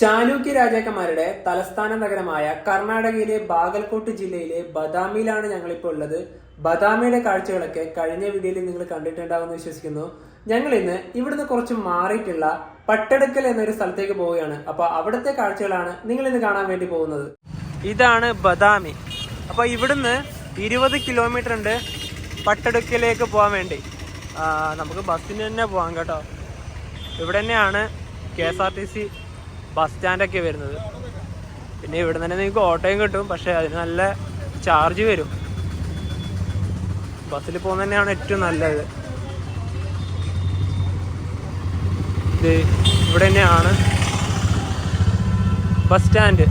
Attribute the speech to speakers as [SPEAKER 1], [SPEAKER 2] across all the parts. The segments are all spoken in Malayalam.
[SPEAKER 1] ചാലൂക്യ രാജാക്കന്മാരുടെ തലസ്ഥാന നഗരമായ കർണാടകയിലെ ബാഗൽകോട്ട് ജില്ലയിലെ ബദാമിയിലാണ് ഞങ്ങളിപ്പോൾ ഉള്ളത്. ബദാമിയുടെ കാഴ്ചകളൊക്കെ കഴിഞ്ഞ വീഡിയോയിൽ നിങ്ങൾ കണ്ടിട്ടുണ്ടാവുമെന്ന് വിശ്വസിക്കുന്നു. ഞങ്ങൾ ഇന്ന് ഇവിടുന്ന് കുറച്ച് മാറിയിട്ടുള്ള പട്ടടക്കൽ എന്നൊരു സ്ഥലത്തേക്ക് പോവുകയാണ്. അപ്പൊ അവിടുത്തെ കാഴ്ചകളാണ് നിങ്ങൾ ഇന്ന് കാണാൻ വേണ്ടി പോകുന്നത്. ഇതാണ് ബദാമി. അപ്പൊ ഇവിടുന്ന് ഇരുപത് കിലോമീറ്റർ ഉണ്ട് പട്ടെടുക്കലേക്ക് പോകാൻ വേണ്ടി. നമുക്ക് ബസ്സിന് തന്നെ പോകാം കേട്ടോ. ഇവിടെ തന്നെയാണ് K S R T C bus സ്റ്റാൻഡൊക്കെ വരുന്നത്. പിന്നെ ഇവിടെ തന്നെ നിങ്ങൾക്ക് ഓട്ടോയും കിട്ടും. പക്ഷേ അതിന് നല്ല ചാർജ് വരും. ബസ്സിൽ പോകുന്ന തന്നെയാണ് ഏറ്റവും നല്ലത്. ഇത് ഇവിടെ തന്നെയാണ്. Bus stand.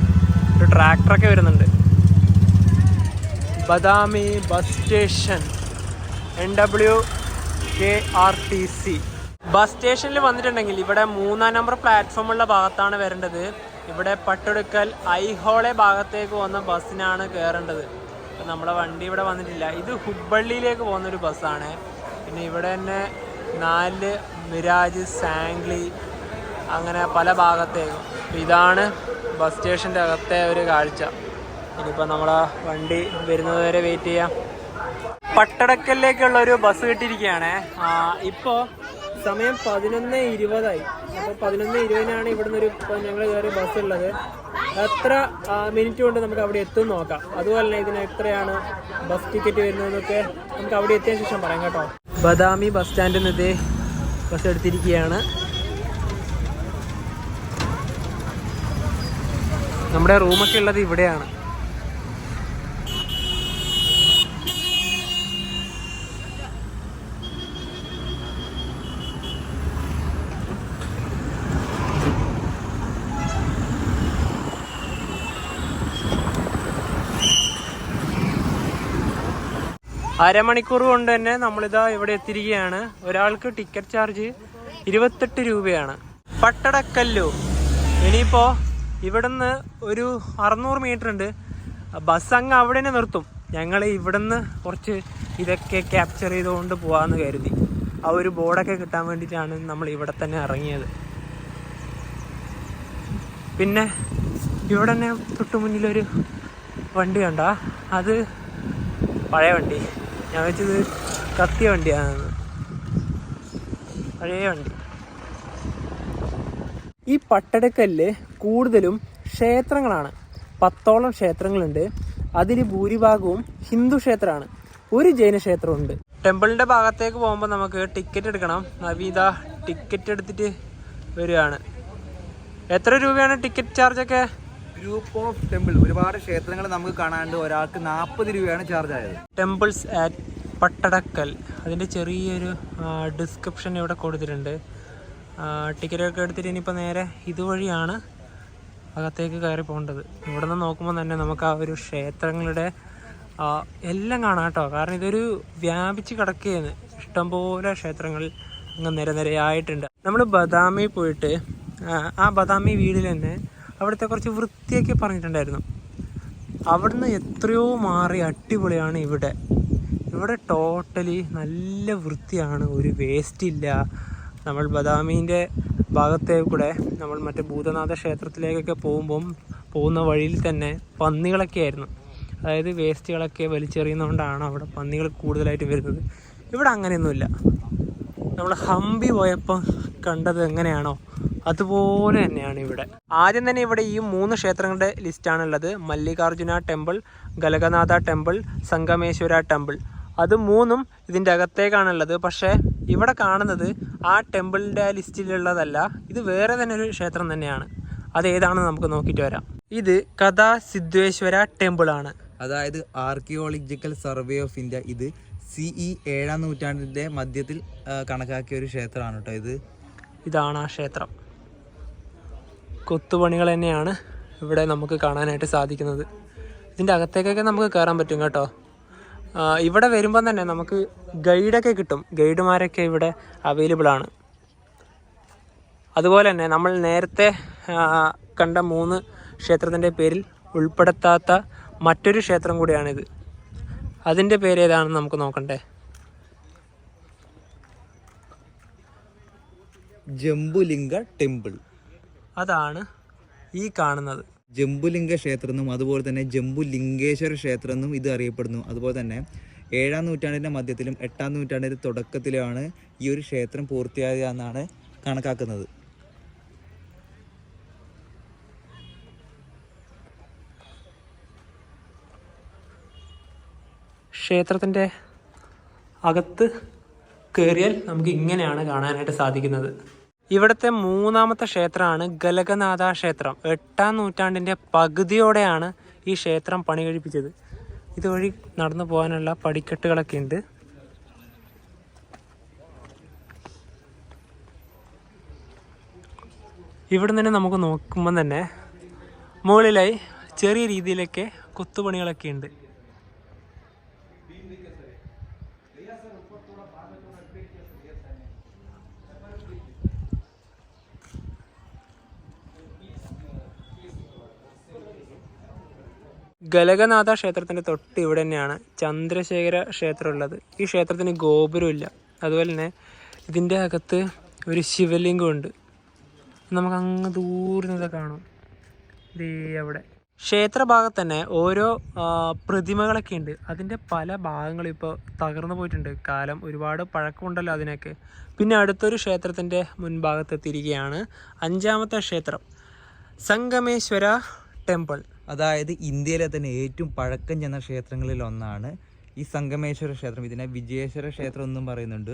[SPEAKER 1] ഒരു ട്രാക്ടറൊക്കെ വരുന്നുണ്ട്. Badami bus station. N W K R T C bus സ്റ്റേഷനിൽ വന്നിട്ടുണ്ടെങ്കിൽ ഇവിടെ മൂന്നാം നമ്പർ പ്ലാറ്റ്ഫോം ഉള്ള ഭാഗത്താണ് വരേണ്ടത്. ഇവിടെ പട്ടെടുക്കൽ ഐഹോളെ ഭാഗത്തേക്ക് പോകുന്ന ബസ്സിനാണ് കയറേണ്ടത്. അപ്പം നമ്മുടെ വണ്ടി ഇവിടെ വന്നിട്ടില്ല. ഇത് ഹുബ്ബള്ളിയിലേക്ക് പോകുന്നൊരു ബസ്സാണ്. പിന്നെ ഇവിടെ തന്നെ നാല് മിരാജ് സാംഗ്ലി അങ്ങനെ പല ഭാഗത്തേക്കും. അപ്പം ഇതാണ് ബസ് സ്റ്റേഷന്റെ അകത്തെ ഒരു കാഴ്ച. ഇനിയിപ്പോൾ നമ്മളെ വണ്ടി വരുന്നത് വരെ വെയിറ്റ് ചെയ്യാം. പട്ടടക്കലിലേക്കുള്ള ഒരു ബസ് കിട്ടിയിരിക്കുകയാണ്. ഇപ്പോൾ സമയം പതിനൊന്ന് ഇരുപതായി. അപ്പോൾ പതിനൊന്ന് ഇരുപതിനാണ് ഇവിടുന്ന് ഒരു ഞങ്ങൾ കയറിയ ബസ് ഉള്ളത്. എത്ര മിനിറ്റ് കൊണ്ട് നമുക്ക് അവിടെ എത്തും നോക്കാം. അതുപോലെ തന്നെ ഇതിന് എത്രയാണ് ബസ് ടിക്കറ്റ് വരുന്നതെന്നൊക്കെ നമുക്ക് അവിടെ എത്തിയ ശേഷം പറയാം കേട്ടോ. ബദാമി ബസ് സ്റ്റാൻഡിൽ നിന്ന് ബസ് എടുത്തിരിക്കുകയാണ്. നമ്മുടെ റൂമൊക്കെ ഉള്ളത് ഇവിടെയാണ്. അരമണിക്കൂർ കൊണ്ട് തന്നെ നമ്മളിതാ ഇവിടെ എത്തിയിരിക്കുകയാണ്. ഒരാൾക്ക് ടിക്കറ്റ് ചാർജ് ഇരുപത്തെട്ട് രൂപയാണ്. പട്ടടക്കല്ലു. ഇനിയിപ്പോ ഇവിടുന്ന് ഒരു അറുന്നൂറ് മീറ്റർ ഉണ്ട്. ബസ് അങ്ങ് അവിടെ തന്നെ നിർത്തും. ഞങ്ങൾ ഇവിടുന്ന് കുറച്ച് ഇതൊക്കെ ക്യാപ്ചർ ചെയ്തുകൊണ്ട് പോകാമെന്ന് കരുതി. ആ ഒരു ബോർഡൊക്കെ കിട്ടാൻ വേണ്ടിയിട്ടാണ് നമ്മൾ ഇവിടെ തന്നെ ഇറങ്ങിയത്. പിന്നെ ഇവിടെ തന്നെ തൊട്ട് മുന്നിലൊരു വണ്ടി കണ്ട? അത് പഴയ വണ്ടി. ഞാൻ വെച്ചത് കത്തിയ വണ്ടിയാണ് പഴയ വണ്ടി. ഈ പട്ടടക്കല്ല് കൂടുതലും ക്ഷേത്രങ്ങളാണ്. പത്തോളം ക്ഷേത്രങ്ങളുണ്ട്. അതിൽ ഭൂരിഭാഗവും ഹിന്ദു ക്ഷേത്രമാണ്. ഒരു ജൈന ക്ഷേത്രമുണ്ട് ടെമ്പിളിന്റെ ഭാഗത്തേക്ക് പോകുമ്പോൾ നമുക്ക് ടിക്കറ്റ് എടുക്കണം. നവീത ടിക്കറ്റ് എടുത്തിട്ട് വരികയാണ്. എത്ര രൂപയാണ് ടിക്കറ്റ് ചാർജ് ഒക്കെ
[SPEAKER 2] ഗ്രൂപ്പ് ഓഫ് ടെമ്പിൾ ഒരുപാട് ക്ഷേത്രങ്ങൾ നമുക്ക് കാണാണ്ട് ഒരാൾക്ക് നാൽപ്പത് രൂപയാണ് ചാർജ് ആയത്.
[SPEAKER 1] ടെമ്പിൾസ് ആറ്റ് പട്ടടക്കൽ അതിന്റെ ചെറിയൊരു ഡിസ്ക്രിപ്ഷൻ ഇവിടെ കൊടുത്തിട്ടുണ്ട്. ടിക്കറ്റൊക്കെ എടുത്തിട്ട് ഇനിയിപ്പോൾ നേരെ ഇതുവഴിയാണ് അകത്തേക്ക് കയറി പോകേണ്ടത്. ഇവിടെ നിന്ന് നോക്കുമ്പോൾ തന്നെ നമുക്ക് ആ ഒരു ക്ഷേത്രങ്ങളുടെ എല്ലാം കാണാം കേട്ടോ. കാരണം ഇതൊരു വ്യാപിച്ച് കിടക്കുകയാണ്. ഇഷ്ടംപോലെ ക്ഷേത്രങ്ങൾ അങ്ങ് നിരനിരയായിട്ടുണ്ട്. നമ്മൾ ബദാമി പോയിട്ട് ആ, ബദാമി വീടിൽ തന്നെ അവിടുത്തെ കുറച്ച് വൃത്തിയൊക്കെ പറഞ്ഞിട്ടുണ്ടായിരുന്നു. അവിടുന്ന് എത്രയോ മാറി അടിപൊളിയാണ് ഇവിടെ. ഇവിടെ ടോട്ടലി നല്ല വൃത്തിയാണ് ഒരു വേസ്റ്റ് ഇല്ല. നമ്മൾ ബദാമീന്റെ ഭാഗത്തെ കൂടെ നമ്മൾ മറ്റേ ഭൂതനാഥ ക്ഷേത്രത്തിലേക്കൊക്കെ പോകുമ്പം പോകുന്ന വഴിയിൽ തന്നെ പന്നികളൊക്കെ ആയിരുന്നു. അതായത് വേസ്റ്റുകളൊക്കെ വലിച്ചെറിയുന്നതുകൊണ്ടാണ് അവിടെ പന്നികൾ കൂടുതലായിട്ട് വരുന്നത്. ഇവിടെ അങ്ങനെയൊന്നുമില്ല. നമ്മൾ ഹംപി പോയപ്പോൾ കണ്ടത് എങ്ങനെയാണോ? അതുപോലെ തന്നെയാണ് ഇവിടെ. ആദ്യം തന്നെ ഇവിടെ ഈ മൂന്ന് ക്ഷേത്രങ്ങളുടെ ലിസ്റ്റാണുള്ളത് Mallikarjuna temple Galaganatha temple Sangameshwara temple അത് മൂന്നും ഇതിന്റെ അകത്തേക്കാണുള്ളത്. പക്ഷേ ഇവിടെ കാണുന്നത് ആ ടെമ്പിളിന്റെ ലിസ്റ്റിലുള്ളതല്ല. ഇത് വേറെ തന്നെ ഒരു ക്ഷേത്രം തന്നെയാണ്. അത് ഏതാണെന്ന് നമുക്ക് നോക്കിയിട്ട് വരാം. ഇത് കഥാ സിദ്ധേശ്വര ടെമ്പിൾ ആണ്.
[SPEAKER 2] അതായത് ആർക്കിയോളജിക്കൽ സർവേ ഓഫ് ഇന്ത്യ ഇത് സിഇ ഏഴാം നൂറ്റാണ്ടിന്റെ മധ്യത്തിൽ കണക്കാക്കിയ ഒരു ക്ഷേത്രമാണ് കേട്ടോ ഇത്.
[SPEAKER 1] ഇതാണ് ആ ക്ഷേത്രം. കൊത്തുപണികൾ തന്നെയാണ് ഇവിടെ നമുക്ക് കാണാനായിട്ട് സാധിക്കുന്നത്. ഇതിന്റെ അകത്തേക്കൊക്കെ നമുക്ക് കയറാൻ പറ്റും കേട്ടോ. ഇവിടെ വരുമ്പം തന്നെ നമുക്ക് ഗൈഡൊക്കെ കിട്ടും. ഗൈഡുമാരൊക്കെ ഇവിടെ അവൈലബിൾ ആണ്. അതുപോലെ തന്നെ നമ്മൾ നേരത്തെ കണ്ട മൂന്ന് ക്ഷേത്രത്തിന്റെ പേരിൽ ഉൾപ്പെടുത്താത്ത മറ്റൊരു ക്ഷേത്രം കൂടിയാണിത്. അതിന്റെ പേര് ഏതാണെന്ന് നമുക്ക് നോക്കണ്ടേ?
[SPEAKER 2] ജംബുലിംഗ ടെമ്പിൾ.
[SPEAKER 1] അതാണ് ഈ കാണുന്നത്.
[SPEAKER 2] ജംബുലിംഗ ക്ഷേത്രം എന്നും അതുപോലെ തന്നെ ജംബുലിംഗേശ്വര ക്ഷേത്രം എന്നും ഇത് അറിയപ്പെടുന്നു. അതുപോലെ തന്നെ ഏഴാം നൂറ്റാണ്ടിന്റെ മധ്യത്തിലും എട്ടാം നൂറ്റാണ്ടിന്റെ തുടക്കത്തിലുമാണ് ഈ ഒരു ക്ഷേത്രം പൂർത്തിയായത് എന്നാണ് കണക്കാക്കുന്നത്.
[SPEAKER 1] ക്ഷേത്രത്തിന്റെ അകത്ത് കയറിയാൽ നമുക്ക് ഇങ്ങനെയാണ് കാണാനായിട്ട് സാധിക്കുന്നത്. ഇവിടുത്തെ മൂന്നാമത്തെ ക്ഷേത്രമാണ് ഗലകനാഥ ക്ഷേത്രം. എട്ടാം നൂറ്റാണ്ടിന്റെ പകുതിയോടെയാണ് ഈ ക്ഷേത്രം പണി കഴിപ്പിച്ചത് ഇതുവഴി നടന്നു പോകാനുള്ള പടിക്കെട്ടുകളൊക്കെ ഉണ്ട്. ഇവിടെ നിന്ന് നമുക്ക് നോക്കുമ്പോൾ തന്നെ മുകളിലായി ചെറിയ രീതിയിലൊക്കെ കൊത്തുപണികളൊക്കെ ഉണ്ട്. ഗലകനാഥ ക്ഷേത്രത്തിന്റെ തൊട്ട് ഇവിടെ തന്നെയാണ് ചന്ദ്രശേഖര ക്ഷേത്രം ഉള്ളത് ഈ ക്ഷേത്രത്തിന് ഗോപുരമില്ല. അതുപോലെ തന്നെ ഇതിന്റെ അകത്ത് ഒരു ശിവലിംഗം ഉണ്ട്. നമുക്ക് അങ്ങ് ദൂരെ നിന്ന് കാണും. ദേ അവിടെ. ക്ഷേത്ര ഭാഗത്ത് തന്നെ ഓരോ പ്രതിമകളൊക്കെ ഉണ്ട്. അതിന്റെ പല ഭാഗങ്ങളും ഇപ്പോൾ തകർന്നു പോയിട്ടുണ്ട്. കാലം ഒരുപാട് പഴക്കമുണ്ടല്ലോ അതിനൊക്കെ. പിന്നെ അടുത്തൊരു ക്ഷേത്രത്തിന്റെ മുൻഭാഗത്ത് എത്തിയിരിക്കുകയാണ് അഞ്ചാമത്തെ ക്ഷേത്രം സംഗമേശ്വര ടെമ്പിൾ.
[SPEAKER 2] അതായത് ഇന്ത്യയിലെ തന്നെ ഏറ്റവും പഴക്കം ചെന്ന ക്ഷേത്രങ്ങളിൽ ഒന്നാണ് ഈ സംഗമേശ്വര ക്ഷേത്രം. ഇതിനെ വിജയേശ്വര ക്ഷേത്രം എന്നും പറയുന്നുണ്ട്.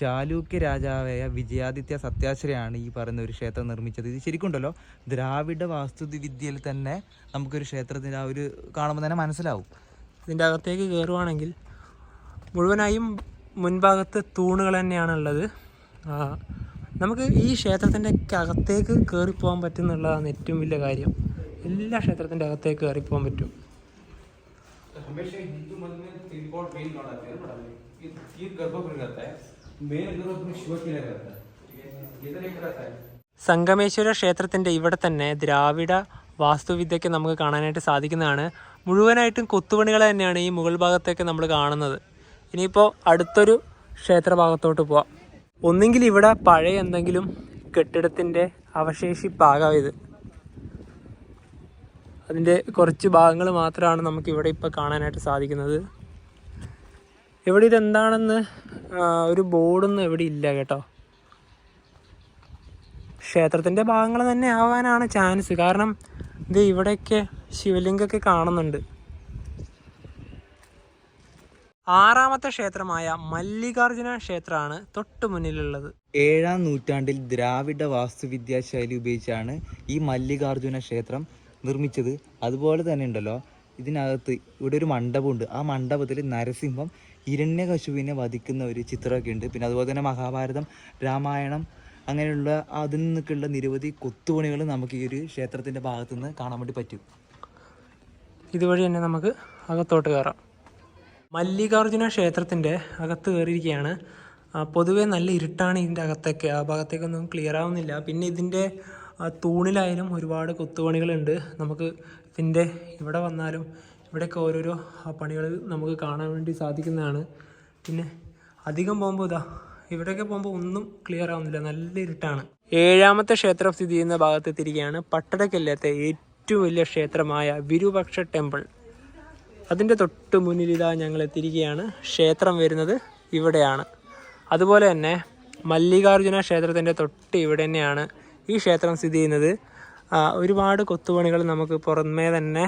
[SPEAKER 2] ചാലൂക്യ രാജാവായ വിജയാദിത്യ സത്യാശ്രയാണ് ഈ പറയുന്ന ഒരു ക്ഷേത്രം നിർമ്മിച്ചത്. ഇത് ശരിക്കുണ്ടല്ലോ? ദ്രാവിഡ വാസ്തുവിദ്യയിൽ തന്നെ നമുക്കൊരു ക്ഷേത്രത്തിന്റെ ആ ഒരു കാണുമ്പോൾ തന്നെ മനസ്സിലാവും.
[SPEAKER 1] ഇതിന്റെ അകത്തേക്ക് കയറുവാണെങ്കിൽ മുഴുവനായും മുൻഭാഗത്ത് തൂണുകൾ തന്നെയാണ് ഉള്ളത് നമുക്ക് ഈ ക്ഷേത്രത്തിന്റെ അകത്തേക്ക് കയറിപ്പോകാൻ പറ്റുന്നുള്ളതാണ് ഏറ്റവും വലിയ കാര്യം. എല്ലാ ക്ഷേത്രത്തിന്റെ അകത്തേക്ക് കയറിപ്പോകാൻ പറ്റും. സംഗമേശ്വര ക്ഷേത്രത്തിന്റെ ഇവിടെ തന്നെ ദ്രാവിഡ വാസ്തുവിദ്യയ്ക്ക് നമുക്ക് കാണാനായിട്ട് സാധിക്കുന്നതാണ്. മുഴുവനായിട്ടും കൊത്തുപണികൾ തന്നെയാണ് ഈ മുകൾ ഭാഗത്തേക്ക് നമ്മൾ കാണുന്നത്. ഇനിയിപ്പോൾ അടുത്തൊരു ക്ഷേത്രഭാഗത്തോട്ട് പോവാം. ഒന്നെങ്കിൽ ഇവിടെ പഴയ എന്തെങ്കിലും കെട്ടിടത്തിന്റെ അവശേഷിപ്പാകാം ഇത്. അതിന്റെ കുറച്ച് ഭാഗങ്ങൾ മാത്രമാണ് നമുക്ക് ഇവിടെ ഇപ്പോൾ കാണാനായിട്ട് സാധിക്കുന്നത്. ഇവിടെ ഇതെന്താണെന്ന് ഒരു ബോർഡൊന്നും ഇവിടെ ഇല്ല കേട്ടോ. ക്ഷേത്രത്തിന്റെ ഭാഗങ്ങൾ തന്നെ ആവാനാണ് ചാൻസ്. കാരണം ഇത് ഇവിടെയൊക്കെ ശിവലിംഗമൊക്കെ കാണുന്നുണ്ട്. ആറാമത്തെ ക്ഷേത്രമായ മല്ലികാർജുന ക്ഷേത്രമാണ് തൊട്ടു മുന്നിലുള്ളത്.
[SPEAKER 2] ഏഴാം നൂറ്റാണ്ടിൽ ദ്രാവിഡ വാസ്തുവിദ്യാ ശൈലി ഉപയോഗിച്ചാണ് ഈ മല്ലികാർജുന ക്ഷേത്രം നിർമ്മിച്ചത് അതുപോലെ തന്നെ ഉണ്ടല്ലോ. ഇതിനകത്ത് ഇവിടെ ഒരു മണ്ഡപമുണ്ട്. ആ മണ്ഡപത്തിൽ നരസിംഹം ഹിരണ്യകശുവിനെ വധിക്കുന്ന ഒരു ചിത്രമൊക്കെ ഉണ്ട്. പിന്നെ അതുപോലെ തന്നെ മഹാഭാരതം രാമായണം അങ്ങനെയുള്ള അതിൽ നിന്നൊക്കെയുള്ള നിരവധി കൊത്തുപണികൾ നമുക്ക് ഈ ഒരു ക്ഷേത്രത്തിന്റെ ഭാഗത്തുനിന്ന് കാണാൻ വേണ്ടി പറ്റും.
[SPEAKER 1] ഇതുവഴി തന്നെ നമുക്ക് അകത്തോട്ട് കയറാം. മല്ലികാർജുന ക്ഷേത്രത്തിന്റെ അകത്ത് കയറിയിരിക്കുകയാണ്. പൊതുവെ നല്ല ഇരുട്ടാണ് ഇതിന്റെ അകത്തൊക്കെ. ആ ഭാഗത്തേക്കൊന്നും ക്ലിയർ ആവുന്നില്ല. പിന്നെ ഇതിന്റെ ആ, തൂണിലായാലും ഒരുപാട് കൊത്തുപണികളുണ്ട്. നമുക്ക് ഇതിന്റെ ഇവിടെ വന്നാലും ഇവിടെയൊക്കെ ഓരോരോ പണികൾ നമുക്ക് കാണാൻ വേണ്ടി സാധിക്കുന്നതാണ്. പിന്നെ അധികം പോകുമ്പോൾ ഇതാ ഇവിടെയൊക്കെ പോകുമ്പോൾ ഒന്നും ക്ലിയർ ആവുന്നില്ല. നല്ല ഇരുട്ടാണ്. ഏഴാമത്തെ ക്ഷേത്രം സ്ഥിതി ചെയ്യുന്ന ഭാഗത്ത് തിരികെയാണ് പട്ടടക്കല്ലാത്ത ഏറ്റവും വലിയ ക്ഷേത്രമായ വിരുപക്ഷ ടെമ്പിൾ. അതിന്റെ തൊട്ട് മുന്നിൽ ഇതാ ഞങ്ങൾ എത്തിയിരിക്കുകയാണ്. ക്ഷേത്രം വരുന്നത് ഇവിടെയാണ്. അതുപോലെ തന്നെ മല്ലികാർജുന ക്ഷേത്രത്തിന്റെ തൊട്ട് ഇവിടെ തന്നെയാണ് ഈ ക്ഷേത്രം സ്ഥിതി ചെയ്യുന്നത് ഒരുപാട് കൊത്തുപണികൾ നമുക്ക് പുറമേ തന്നെ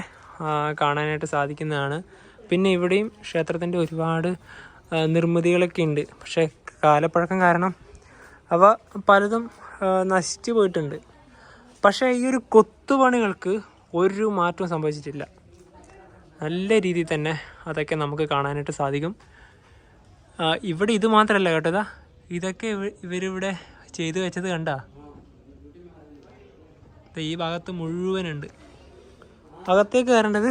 [SPEAKER 1] കാണാനായിട്ട് സാധിക്കുന്നതാണ്. പിന്നെ ഇവിടെയും ക്ഷേത്രത്തിന്റെ ഒരുപാട് നിർമ്മിതികളൊക്കെ ഉണ്ട്. പക്ഷേ കാലപ്പഴക്കം കാരണം അവ പലതും നശിച്ചു പോയിട്ടുണ്ട്. പക്ഷേ ഈ ഒരു കൊത്തുപണികൾക്ക് ഒരു മാറ്റവും സംഭവിച്ചിട്ടില്ല. നല്ല രീതിയിൽ തന്നെ അതൊക്കെ നമുക്ക് കാണാനായിട്ട് സാധിക്കും. ഇവിടെ ഇത് മാത്രമല്ല കേട്ടതാ ഇതൊക്കെ ഇവ- ഇവരിവിടെ ചെയ്തു വെച്ചത് കണ്ട? ഈ ഭാഗത്ത് മുഴുവനുണ്ട്. അകത്തേക്ക് കയറേണ്ടത്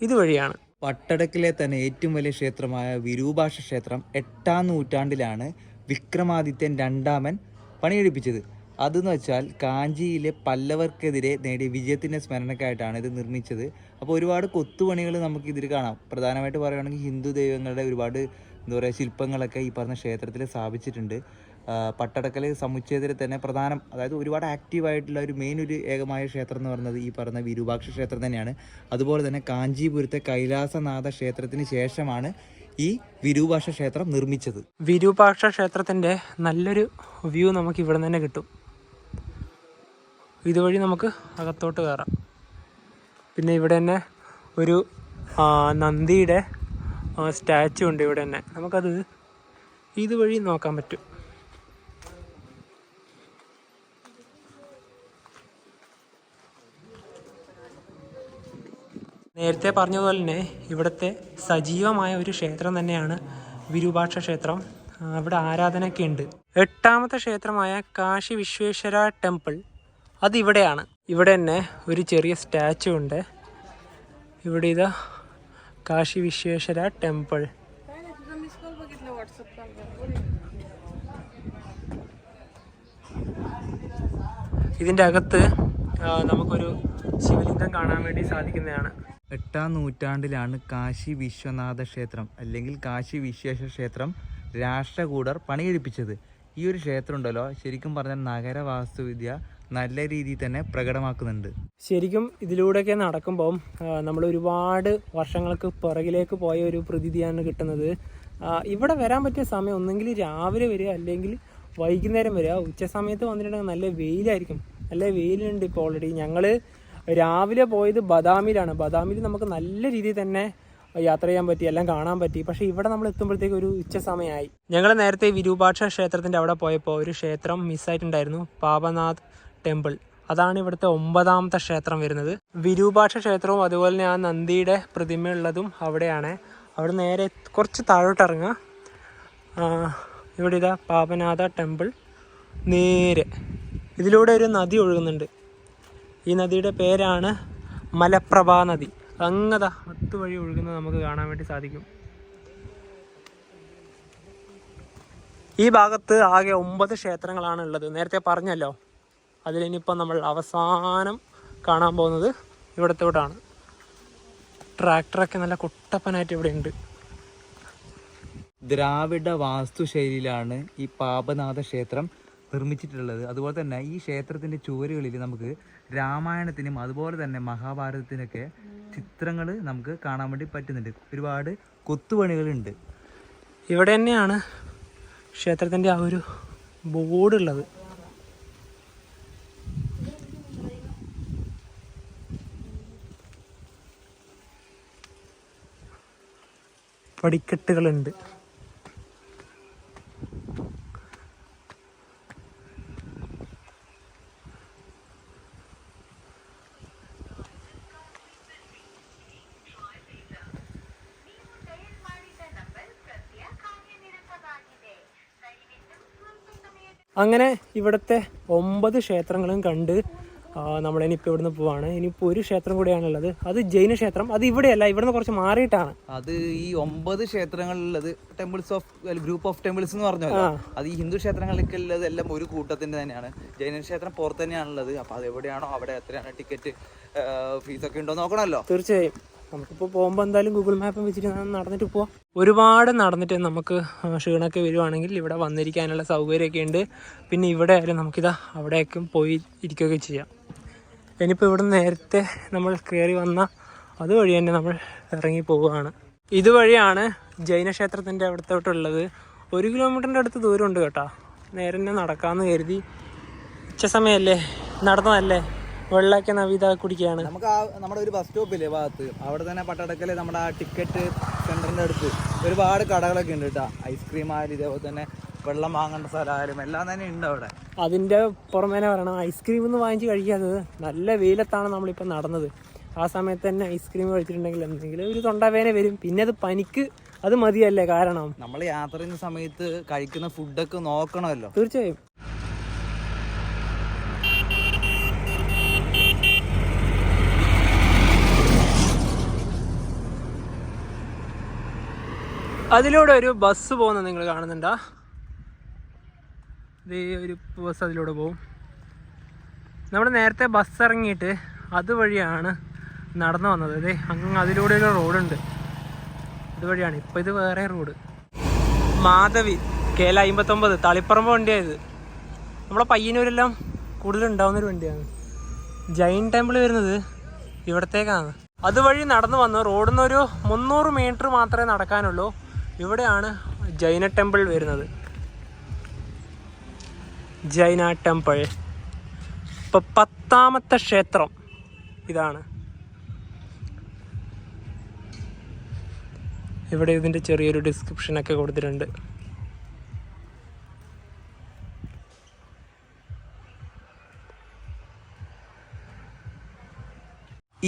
[SPEAKER 1] ഇതുവഴിയാണ്
[SPEAKER 2] പട്ടടക്കിലെ തന്നെ ഏറ്റവും വലിയ ക്ഷേത്രമായ വിരൂപാക്ഷ ക്ഷേത്രം എട്ടാം നൂറ്റാണ്ടിലാണ് വിക്രമാദിത്യൻ രണ്ടാമൻ പണിയെടുപ്പിച്ചത്. അതെന്ന് വെച്ചാൽ കാഞ്ചിയിലെ പല്ലവർക്കെതിരെ നേടിയ വിജയത്തിന്റെ സ്മരണക്കായിട്ടാണ് ഇത് നിർമ്മിച്ചത്. അപ്പോൾ ഒരുപാട് കൊത്തുപണികൾ നമുക്ക് ഇതിൽ കാണാം. പ്രധാനമായിട്ട് പറയുകയാണെങ്കിൽ ഹിന്ദു ദൈവങ്ങളുടെ ഒരുപാട് എന്താ പറയുക ശില്പങ്ങളൊക്കെ ഈ പറഞ്ഞ ക്ഷേത്രത്തിൽ സ്ഥാപിച്ചിട്ടുണ്ട്. പട്ടടക്കൽ സമുച്ചയത്തിൽ തന്നെ പ്രധാനം അതായത് ഒരുപാട് ആക്റ്റീവായിട്ടുള്ള ഒരു മെയിൻ ഒരു ഏകമായ ക്ഷേത്രം എന്ന് പറയുന്നത് ഈ പറയുന്ന വിരൂപാക്ഷ ക്ഷേത്രം തന്നെയാണ്. അതുപോലെ തന്നെ കാഞ്ചീപുരത്തെ കൈലാസനാഥ ക്ഷേത്രത്തിന് ശേഷമാണ് ഈ വിരൂപാക്ഷ ക്ഷേത്രം നിർമ്മിച്ചത്.
[SPEAKER 1] വിരൂപാക്ഷ ക്ഷേത്രത്തിന്റെ നല്ലൊരു വ്യൂ നമുക്ക് ഇവിടെ തന്നെ കിട്ടും. ഇതുവഴി നമുക്ക് അകത്തോട്ട് കയറാം. പിന്നെ ഇവിടെ തന്നെ ഒരു നന്ദിയുടെ സ്റ്റാച്ചു ഉണ്ട് ഇവിടെ തന്നെ. നമുക്കത് ഇതുവഴി നോക്കാൻ പറ്റും. നേരത്തെ പറഞ്ഞതുപോലെ തന്നെ ഇവിടുത്തെ സജീവമായ ഒരു ക്ഷേത്രം തന്നെയാണ് വിരൂപാക്ഷ ക്ഷേത്രം. അവിടെ ആരാധനയൊക്കെ ഉണ്ട്. എട്ടാമത്തെ ക്ഷേത്രമായ കാശി വിശ്വേശ്വര ടെമ്പിൾ അതിവിടെയാണ്. ഇവിടെ തന്നെ ഒരു ചെറിയ സ്റ്റാച്ചു ഉണ്ട്. ഇവിടെ ഇതാ കാശി വിശ്വേശ്വര ടെമ്പിൾ. ഇതിന്റെ അകത്ത് നമുക്കൊരു ശിവലിംഗം കാണാൻ വേണ്ടി സാധിക്കുന്നതാണ്.
[SPEAKER 2] എട്ടാം നൂറ്റാണ്ടിലാണ് കാശി വിശ്വനാഥ ക്ഷേത്രം അല്ലെങ്കിൽ കാശി വിശ്വേശ്വര ക്ഷേത്രം രാഷ്ട്രകൂടർ പണിയെടുപ്പിച്ചത്. ഈ ഒരു ക്ഷേത്രം ഉണ്ടല്ലോ ശരിക്കും പറഞ്ഞാൽ നഗര വാസ്തുവിദ്യ നല്ല രീതിയിൽ തന്നെ പ്രകടമാക്കുന്നുണ്ട്.
[SPEAKER 1] ശരിക്കും ഇതിലൂടെയൊക്കെ നടക്കുമ്പം നമ്മൾ ഒരുപാട് വർഷങ്ങൾക്ക് പുറകിലേക്ക് പോയ ഒരു പ്രതീതിയാണ് കിട്ടുന്നത്. ഇവിടെ വരാൻ പറ്റിയ സമയം ഒന്നെങ്കിൽ രാവിലെ വരിക അല്ലെങ്കിൽ വൈകുന്നേരം വരിക. ഉച്ച സമയത്ത് വന്നിട്ടുണ്ടെങ്കിൽ നല്ല വെയിലായിരിക്കും. നല്ല വെയിലുണ്ട് ഇപ്പോൾ ഓൾറെഡി ഞങ്ങൾ രാവിലെ പോയത് ബദാമിലാണ്. ബദാമിൽ നമുക്ക് നല്ല രീതിയിൽ തന്നെ യാത്ര ചെയ്യാൻ പറ്റി എല്ലാം കാണാൻ പറ്റി. പക്ഷേ ഇവിടെ നമ്മൾ എത്തുമ്പോഴത്തേക്ക് ഒരു ഉച്ച സമയമായി. ഞങ്ങൾ നേരത്തെ വിരൂപാക്ഷ ക്ഷേത്രത്തിന്റെ അവിടെ പോയപ്പോൾ ഒരു ക്ഷേത്രം മിസ്സായിട്ടുണ്ടായിരുന്നു പാപനാഥ് ടെമ്പിൾ. അതാണ് ഇവിടുത്തെ ഒമ്പതാമത്തെ ക്ഷേത്രം വരുന്നത്. വിരൂപാക്ഷ ക്ഷേത്രവും അതുപോലെ തന്നെ ആ നന്ദിയുടെ പ്രതിമയുള്ളതും അവിടെയാണ്. അവിടെ നേരെ കുറച്ച് താഴോട്ട് ഇറങ്ങുക ആ, ഇവിടെ ഇതാ പാപനാഥ ടെമ്പിൾ. നേരെ. ഇതിലൂടെ ഒരു നദി ഒഴുകുന്നുണ്ട്. ഈ നദിയുടെ പേരാണ് മലപ്രഭാ നദി. അങ്ങത അത്തു വഴി ഒഴുകുന്നത് നമുക്ക് കാണാൻ വേണ്ടി സാധിക്കും. ഈ ഭാഗത്ത് ആകെ ഒമ്പത് ക്ഷേത്രങ്ങളാണ് ഉള്ളത്. നേരത്തെ പറഞ്ഞല്ലോ അതിലിനിപ്പോൾ നമ്മൾ അവസാനം കാണാൻ പോകുന്നത് ഇവിടത്തോട്ടാണ്. ട്രാക്ടറൊക്കെ നല്ല കുട്ടപ്പനായിട്ട് ഇവിടെ ഉണ്ട്.
[SPEAKER 2] ദ്രാവിഡ വാസ്തുശൈലിയിലാണ് ഈ പാപനാഥ ക്ഷേത്രം നിർമ്മിച്ചിട്ടുള്ളത്. അതുപോലെ തന്നെ ഈ ക്ഷേത്രത്തിന്റെ ചുവരുകളിൽ നമുക്ക് രാമായണത്തിനും അതുപോലെ തന്നെ മഹാഭാരതത്തിനൊക്കെ ചിത്രങ്ങൾ നമുക്ക് കാണാൻ വേണ്ടി പറ്റുന്നുണ്ട്. ഒരുപാട് കൊത്തുപണികളുണ്ട്.
[SPEAKER 1] ഇവിടെ തന്നെയാണ് ക്ഷേത്രത്തിന്റെ ആ ഒരു ബോർഡ് ഉള്ളത്. പടിക്കെട്ടുകളുണ്ട്. അങ്ങനെ ഇവിടുത്തെ ഒമ്പത് ക്ഷേത്രങ്ങളും കണ്ട് നമ്മളിനിപ്പോൾ ഇവിടുന്ന് പോവാണ്. ഇനിയിപ്പോൾ ഒരു ക്ഷേത്രം കൂടിയാണുള്ളത്. അത് ജൈന ക്ഷേത്രം. അത് ഇവിടെയല്ല ഇവിടുന്ന് കുറച്ച് മാറിയിട്ടാണ്.
[SPEAKER 2] അത് ഈ ഒമ്പത് ക്ഷേത്രങ്ങളിലുള്ളത് temples of group of temples എന്ന് പറഞ്ഞല്ലോ. അത് ഈ ഹിന്ദു ക്ഷേത്രങ്ങളിലൊക്കെ ഉള്ളത് എല്ലാം ഒരു കൂട്ടത്തിന്റെ തന്നെയാണ്. ജൈന ക്ഷേത്രം പുറത്ത് തന്നെയാണുള്ളത്. അപ്പൊ അത് എവിടെയാണോ അവിടെ എത്രയാണ് ടിക്കറ്റ് ഫീസൊക്കെ ഉണ്ടോ നോക്കണല്ലോ
[SPEAKER 1] തീർച്ചയായും. നമുക്കിപ്പോൾ പോകുമ്പോൾ എന്തായാലും ഗൂഗിൾ മാപ്പ് വെച്ചിട്ട് നടന്നിട്ട് പോവാം. ഒരുപാട് നടന്നിട്ട് നമുക്ക് ക്ഷീണമൊക്കെ വരുവാണെങ്കിൽ ഇവിടെ വന്നിരിക്കാനുള്ള സൗകര്യമൊക്കെ ഉണ്ട്. പിന്നെ ഇവിടെ ആയാലും നമുക്കിതാ അവിടേക്കും പോയി ഇരിക്കുകയൊക്കെ ചെയ്യാം. ഇനിയിപ്പോൾ ഇവിടെ നേരത്തെ നമ്മൾ കയറി വന്ന അതുവഴി തന്നെ നമ്മൾ ഇറങ്ങി പോവുകയാണ്. ഇതുവഴിയാണ് ജൈനക്ഷേത്രത്തിന്റെ അവിടുത്തോട്ടുള്ളത്. ഒരു കിലോമീറ്ററിന്റെ അടുത്ത് ദൂരമുണ്ട് കേട്ടോ. നേരെ തന്നെ നടക്കാമെന്ന് കരുതി. ഉച്ച സമയമല്ലേ? നടന്നതല്ലേ? വെള്ളമൊക്കെ നവീത കുടിക്കുകയാണ്.
[SPEAKER 2] നമുക്ക് ആ നമ്മുടെ ഒരു ബസ് സ്റ്റോപ്പില്ലേ ഭാഗത്ത്? അവിടെ തന്നെ പട്ടടക്കൽ നമ്മുടെ ആ ടിക്കറ്റ് സെന്ററിന്റെ അടുത്ത് ഒരുപാട് കടകളൊക്കെ ഉണ്ട് കേട്ടോ ഐസ്ക്രീം ആയാലും ഇതേപോലെ തന്നെ വെള്ളം വാങ്ങേണ്ട സ്ഥലമായാലും എല്ലാം തന്നെ ഉണ്ട് അവിടെ.
[SPEAKER 1] അതിന്റെ പുറമേനെ പറയണം ഐസ്ക്രീം ഒന്നും വാങ്ങിച്ച് കഴിക്കാത്തത് നല്ല വെയിലത്താണ് നമ്മളിപ്പോൾ നടന്നത്. ആ സമയത്ത് തന്നെ ഐസ്ക്രീം കഴിച്ചിട്ടുണ്ടെങ്കിൽ എന്തെങ്കിലും ഒരു തൊണ്ടവേന വരും. പിന്നെ അത് പനിക്ക് അത് മതിയല്ലേ കാരണം?
[SPEAKER 2] നമ്മൾ യാത്ര ചെയ്യുന്ന സമയത്ത് കഴിക്കുന്ന ഫുഡൊക്കെ നോക്കണമല്ലോ.
[SPEAKER 1] തീർച്ചയായും. അതിലൂടെ ഒരു ബസ് പോകുന്നത് നിങ്ങൾ കാണുന്നുണ്ടാ? ഇത് ഒരു ബസ് അതിലൂടെ പോകും. നമ്മൾ നേരത്തെ ബസ് ഇറങ്ങിയിട്ട് അതുവഴിയാണ് നടന്നു വന്നത്. അതെ അങ്ങ് അതിലൂടെ ഒരു റോഡുണ്ട് ഇതുവഴിയാണ് ഇപ്പോൾ ഇത് വേറെ റോഡ് മാധവി കെ എൽ അമ്പത്തൊമ്പത് തളിപ്പറമ്പ് വണ്ടിയായത് നമ്മളെ പയ്യന്നൂരെല്ലാം കൂടുതലുണ്ടാവുന്നൊരു വണ്ടിയാണ്. ജൈൻ ടെമ്പിൾ വരുന്നത് ഇവിടത്തേക്കാണ്. അതുവഴി നടന്നു വന്ന് റോഡിൽ നിന്നൊരു മുന്നൂറ് മീറ്റർ മാത്രമേ നടക്കാനുള്ളൂ. ഇവിടെയാണ് ജൈന ടെമ്പിൾ വരുന്നത്. ജൈന ടെമ്പിൾ. ഇപ്പൊ പത്താമത്തെ ക്ഷേത്രം ഇതാണ്. ഇവിടെ ഇതിന്റെ ചെറിയൊരു ഡിസ്ക്രിപ്ഷനൊക്കെ കൊടുത്തിട്ടുണ്ട്.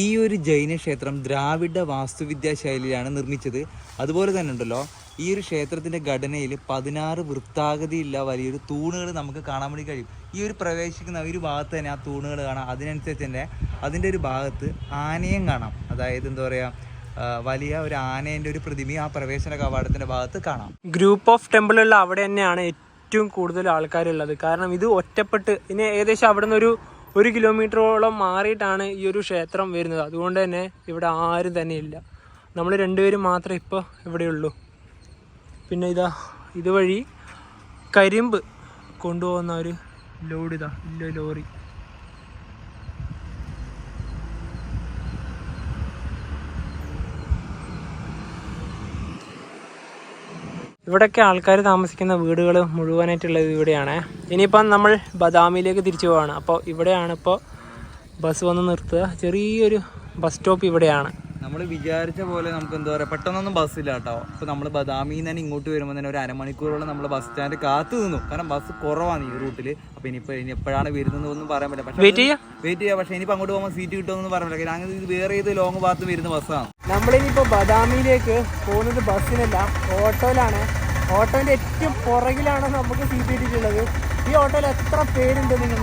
[SPEAKER 2] ഈ ഒരു ജൈന ക്ഷേത്രം ദ്രാവിഡ വാസ്തുവിദ്യാ ശൈലിയിലാണ് നിർമ്മിച്ചത്. അതുപോലെ തന്നെ ഉണ്ടല്ലോ ഈ ഒരു ക്ഷേത്രത്തിന്റെ ഘടനയിൽ പതിനാറ് വൃത്താകൃതിയുള്ള വലിയൊരു തൂണുകൾ നമുക്ക് കാണാൻ വേണ്ടി കഴിയും. ഈ ഒരു പ്രവേശിക്കുന്ന ഒരു ഭാഗത്ത് തന്നെ ആ തൂണുകൾ കാണാം. അതിനനുസരിച്ച് തന്നെ അതിന്റെ ഒരു ഭാഗത്ത് ആനയും കാണാം. അതായത് എന്താ പറയുക വലിയ ഒരു ആനേന്റെ ഒരു പ്രതിമ ആ പ്രവേശന കവാടത്തിന്റെ ഭാഗത്ത് കാണാം.
[SPEAKER 1] ഗ്രൂപ്പ് ഓഫ് ടെമ്പിളുകളിൽ അവിടെ തന്നെയാണ് ഏറ്റവും കൂടുതൽ ആൾക്കാരുള്ളത്. കാരണം ഇത് ഒറ്റപ്പെട്ട് ഇനി ഏകദേശം അവിടെ നിന്ന് ഒരു കിലോമീറ്ററോളം മാറിയിട്ടാണ് ഈ ഒരു ക്ഷേത്രം വരുന്നത്. അതുകൊണ്ട് തന്നെ ഇവിടെ ആരും തന്നെ ഇല്ല. നമ്മൾ രണ്ടുപേരും മാത്രമേ ഇപ്പോൾ ഇവിടെയുള്ളൂ. പിന്നെ ഇതാ ഇതുവഴി കരിമ്പ് കൊണ്ടുപോകുന്ന ഒരു ലോഡ് ഇതാ ഇല്ല ലോറി. ഇവിടെയൊക്കെ ആൾക്കാർ താമസിക്കുന്ന വീടുകൾ മുഴുവനായിട്ടുള്ളത് ഇവിടെയാണ്. ഇനിയിപ്പം നമ്മൾ ബദാമിയിലേക്ക് തിരിച്ചു പോവാണ്. അപ്പോൾ ഇവിടെയാണ് ഇപ്പോൾ ബസ് വന്ന് നിർത്തുക. ചെറിയൊരു ബസ് സ്റ്റോപ്പ് ഇവിടെയാണ്.
[SPEAKER 2] നമ്മൾ വിചാരിച്ച പോലെ നമുക്ക് എന്താ പറയുക പെട്ടെന്നൊന്നും ബസ്സില്ല കേട്ടോ. അപ്പോൾ നമ്മൾ ബദാമിയിൽ നിന്ന് തന്നെ ഇങ്ങോട്ട് വരുമ്പോൾ തന്നെ ഒരു അരമണിക്കൂറോളം നമ്മൾ ബസ് സ്റ്റാൻഡ് കാത്തു നിന്നു. കാരണം ബസ് കുറവാണ് ഈ റൂട്ടിൽ അപ്പോൾ ഇനിയിപ്പോൾ ഇനി എപ്പോഴാണ് വരുന്നത് ഒന്നും പറയാൻ പറ്റില്ല. പക്ഷേ
[SPEAKER 1] വെയിറ്റ് ചെയ്യാം.
[SPEAKER 2] വെയിറ്റ് ചെയ്യാം. പക്ഷേ ഇനിയിപ്പോൾ അങ്ങോട്ട് പോകുമ്പോൾ സീറ്റ് കിട്ടുമെന്ന് പറയാൻ പറ്റില്ല. കാരണം ഇത് വേറെ ഏത് ലോങ് ഭാഗത്ത് വരുന്ന ബസ്സാണ്
[SPEAKER 1] നമ്മളിനിപ്പോൾ ബദാമിയിലേക്ക് പോകുന്നത് ബസ്സിനല്ല ഓട്ടോയിലാണ്. ഓട്ടോന്റെ ഏറ്റവും പുറകിലാണ് നമുക്ക് സീറ്റ് കിട്ടിയിട്ടുള്ളത് ഈ ഓട്ടോയിൽ എത്ര പേരുണ്ട് നിങ്ങൾ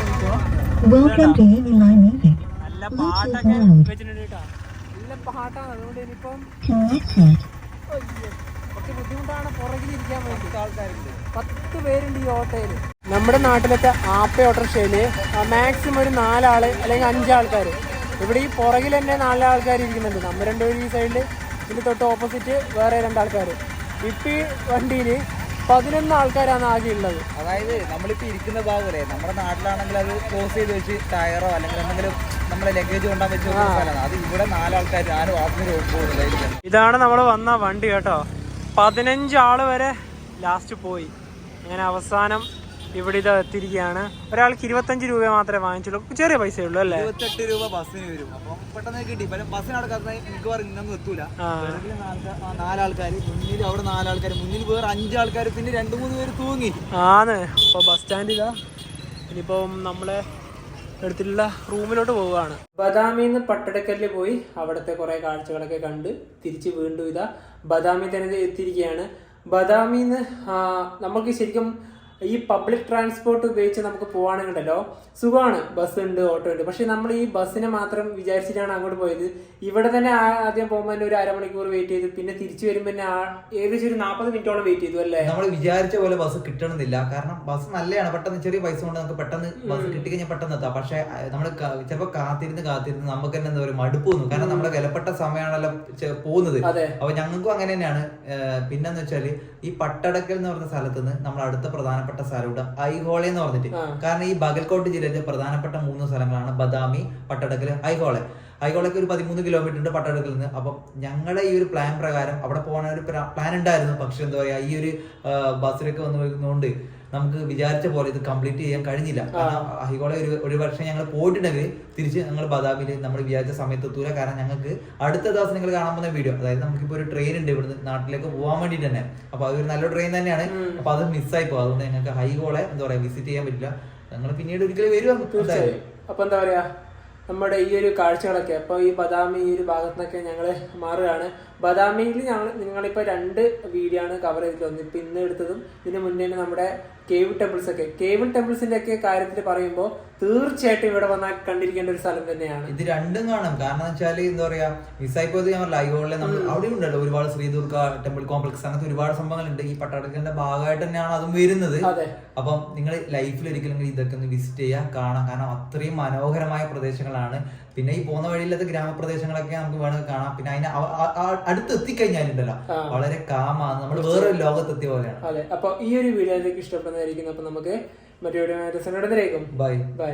[SPEAKER 1] നല്ല പാട്ടൊക്കെ വെച്ചിട്ടുണ്ട് കേട്ടോ. നല്ല പാട്ടാണ്. അതുകൊണ്ട് ഇനിയിപ്പം കുറച്ച് ബുദ്ധിമുട്ടാണ് പുറകിലിരിക്കാൻ വേണ്ടി. ആൾക്കാരുണ്ട് പത്ത് പേരുണ്ട് ഈ ഓട്ടോയിൽ. നമ്മുടെ നാട്ടിലത്തെ ആപ്പ ഓട്ടോറിക്ഷയിൽ മാക്സിമം ഒരു നാലാൾ അല്ലെങ്കിൽ അഞ്ചാൾക്കാർ ഇവിടെ ഈ പുറകിൽ തന്നെ നാല് ആൾക്കാർ ഇരിക്കുന്നുണ്ട്. നമ്മൾ രണ്ടുപേരും ഈ സൈഡിൽ ഇതിന് തൊട്ട് ഓപ്പോസിറ്റ് വേറെ രണ്ടാൾക്കാർ. ഇപ്പം ഈ വണ്ടിയിൽ പതിനൊന്ന് ആൾക്കാരാണ് ആകെ ഉള്ളത്.
[SPEAKER 2] അതായത് നമ്മളിപ്പോൾ ഇരിക്കുന്ന ഭാഗമല്ലേ? നമ്മുടെ നാട്ടിലാണെങ്കിൽ അത് ക്ലോസ് ചെയ്ത് വെച്ച് ടയറോ അല്ലെങ്കിൽ എന്തെങ്കിലും നമ്മുടെ ലഗേജ് കൊണ്ടാൻ സ്ഥലമാണ്. അത് ഇവിടെ നാലാൾക്കാർ ആരും ആത്മീയ പോകുന്നുണ്ടായിരിക്കും
[SPEAKER 1] ഇതാണ് നമ്മൾ വന്ന വണ്ടി കേട്ടോ. പതിനഞ്ച് ആൾ വരെ ലാസ്റ്റ് പോയി. അങ്ങനെ അവസാനം ഇവിടെ ഇത് എത്തിയിരിക്കുകയാണ്. ഒരാൾക്ക് ഇരുപത്തഞ്ച് രൂപ മാത്രമേ വാങ്ങിച്ചുള്ളൂ. ചെറിയ പൈസ ഉള്ളൂ അല്ലേ?
[SPEAKER 2] ഇരുപത്തെട്ട് രൂപ ബസ്സിന് വരും. അപ്പം പെട്ടെന്ന് കിട്ടി. പല ബസ്സിന് നടക്കാത്ത മിക്കവാറും ഇന്നൊന്നും എത്തൂല. നാലാൾക്കാർ മുന്നിൽ അവിടെ നാലാൾക്കാർ മുന്നിൽ വേറെ അഞ്ചാൾക്കാർ പിന്നെ രണ്ട് മൂന്ന് പേര് തൂങ്ങി.
[SPEAKER 1] ആണ് അപ്പൊ ബസ് സ്റ്റാൻഡിലാ ഇതാ. ഇനിയിപ്പം നമ്മളെ എടുത്തിട്ടുള്ള റൂമിലോട്ട് പോവുകയാണ്. ബദാമിൽ നിന്ന് പട്ടടക്കല്ലിൽ പോയി അവിടുത്തെ കുറെ കാഴ്ചകളൊക്കെ കണ്ട് തിരിച്ച് വീണ്ടും ഇതാ ബദാമി തന്നെ എത്തിയിരിക്കുകയാണ്. ബദാമിന്ന് നമുക്ക് ശരിക്കും ഈ പബ്ലിക് ട്രാൻസ്പോർട്ട് ഉപയോഗിച്ച് നമുക്ക് പോകുകയാണെങ്കിലോ സുഖമാണ്. ബസ് ഉണ്ട് ഓട്ടോ ഉണ്ട്. പക്ഷെ നമ്മൾ ഈ ബസ്സിനെ മാത്രം വിചാരിച്ചിട്ടാണ് അങ്ങോട്ട് പോയത്. ഇവിടെ തന്നെ ആദ്യം പോകുമ്പോൾ തന്നെ ഒരു അരമണിക്കൂർ വെയിറ്റ് ചെയ്തു. പിന്നെ തിരിച്ചു വരുമ്പോൾ തന്നെ ഏകദേശം ഒരു നാൽപ്പത് മിനിറ്റോളം വെയിറ്റ് ചെയ്തു അല്ലേ?
[SPEAKER 2] നമ്മൾ വിചാരിച്ച പോലെ ബസ് കിട്ടണമെന്നില്ല. കാരണം ബസ് നല്ലതാണ് പെട്ടെന്ന് ചെറിയ പൈസ കൊണ്ട് നമുക്ക് പെട്ടെന്ന് ബസ് കിട്ടിക്കഴിഞ്ഞാൽ പെട്ടെന്ന് എത്താം. പക്ഷെ നമ്മൾ ചിലപ്പോൾ കാത്തിരുന്ന് കാത്തിരുന്ന് നമുക്ക് തന്നെ എന്താ പറയുക മടുപ്പ് തോന്നും കാരണം നമ്മുടെ വിലപ്പെട്ട സമയമാണല്ലോ പോകുന്നത്. അപ്പൊ ഞങ്ങൾക്കും അങ്ങനെ തന്നെയാണ്. പിന്നെന്ന് വെച്ചാൽ ഈ പട്ടടക്കൽ എന്ന് പറഞ്ഞ സ്ഥലത്ത് നിന്ന് നമ്മൾ അടുത്ത പ്രധാനപ്പെട്ട സ്ഥലമുണ്ട് ഐഹോളെ എന്ന് പറഞ്ഞിട്ട്. കാരണം ഈ ബഗൽകോട്ട് ജില്ലയിലെ പ്രധാനപ്പെട്ട മൂന്ന് സ്ഥലങ്ങളാണ് ബദാമി പട്ടടക്കൽ ഐഹോളെ. ഐഹോളയ്ക്ക് ഒരു പതിമൂന്ന് കിലോമീറ്റർ ഉണ്ട് പട്ടടക്കൽ നിന്ന്. അപ്പം ഞങ്ങളുടെ ഈ ഒരു പ്ലാൻ പ്രകാരം അവിടെ പോകാൻ ഒരു പ്ലാൻ ഉണ്ടായിരുന്നു. പക്ഷെ എന്താ പറയാ ഈ ഒരു ബസ്സിലൊക്കെ വന്നു വരുന്നതുകൊണ്ട് നമുക്ക് വിചാരിച്ച പോലെ ഇത് കംപ്ലീറ്റ് ചെയ്യാൻ കഴിഞ്ഞില്ല. അഹികോളെ ഒരു ഒരു വർഷം ഞങ്ങൾ പോയിട്ടുണ്ടെങ്കിൽ തിരിച്ച് ഞങ്ങൾ ബദാമിൽ നമ്മൾ വിചാരിച്ച സമയത്ത് എത്തൂല. കാരണം ഞങ്ങൾക്ക് അടുത്ത ദിവസം നിങ്ങൾ കാണാൻ പോകുന്ന വീഡിയോ അതായത് നമുക്കിപ്പോൾ ഒരു ട്രെയിൻ ഉണ്ട് ഇവിടുന്ന് നാട്ടിലേക്ക് പോകാൻ വേണ്ടിയിട്ട് തന്നെ. അപ്പൊ അതൊരു നല്ല ട്രെയിൻ തന്നെയാണ്. അപ്പൊ അത് മിസ്സായി പോകും അതുകൊണ്ട് ഞങ്ങൾക്ക് ഹൈകോളെ എന്താ പറയാ വിസിറ്റ് ചെയ്യാൻ പറ്റില്ല. ഞങ്ങൾ പിന്നീട് ഒരിക്കലും വരും
[SPEAKER 1] തീർച്ചയായും. അപ്പൊ എന്താ പറയാ നമ്മുടെ ഈ ഒരു കാഴ്ചകളൊക്കെ അപ്പൊ ഈ ബദാമി ഈ ഒരു ഭാഗത്തു നിന്നൊക്കെ ഞങ്ങൾ മാറുകയാണ്. ബദാമിയിൽ ഞങ്ങൾ നിങ്ങളിപ്പോ രണ്ട് വീഡിയോ ആണ് കവർ ചെയ്തിട്ട് വന്നത് ഇപ്പൊ ഇന്ന് എടുത്തതും ഇതിന് മുന്നേ നമ്മുടെ കേവ് ടെമ്പിൾസ് ഒക്കെ. കേവ് ടെമ്പിൾസിന്റെ ഒക്കെ കാര്യത്തിൽ പറയുമ്പോൾ തീർച്ചയായിട്ടും ഇവിടെ വന്നാൽ കണ്ടിരിക്കേണ്ട ഒരു സ്ഥലം തന്നെയാണ്.
[SPEAKER 2] ഇത് രണ്ടും കാണാം. കാരണം വെച്ചാൽ എന്താ പറയാ മിസ്സായി പോയത് ഞാൻ ലൈവോളിലെ നമ്മൾ അവിടെ ഉണ്ടല്ലോ ഒരുപാട് ശ്രീദുർഗ ടെമ്പിൾ കോംപ്ലക്സ് അങ്ങനത്തെ ഒരുപാട് സംഭവങ്ങളുണ്ട്. ഈ പട്ടാടക്കലിന്റെ ഭാഗമായിട്ട് തന്നെയാണ് അതും വരുന്നത്. അപ്പം നിങ്ങൾ ലൈഫിൽ ഒരിക്കലും ഇതൊക്കെ ഒന്ന് വിസിറ്റ് ചെയ്യുക കാണാം. കാരണം അത്രയും മനോഹരമായ പ്രദേശങ്ങളാണ്. പിന്നെ ഈ പോകുന്ന വഴിയിലത്തെ ഗ്രാമപ്രദേശങ്ങളൊക്കെ നമുക്ക് വേണമെങ്കിൽ കാണാം. പിന്നെ അതിന് അടുത്ത് എത്തിക്കഴിഞ്ഞാലുണ്ടല്ലോ. വളരെ കാമാണ് നമ്മൾ വേറൊരു ലോകത്തെത്തിയ പോലെയാണ്.
[SPEAKER 1] അതെ. അപ്പൊ ഈ ഒരു വീഡിയോ ഇഷ്ടപ്പെടുന്നതായിരിക്കും അപ്പൊ നമുക്ക് മറ്റൊരു
[SPEAKER 2] ബൈ
[SPEAKER 1] ബൈ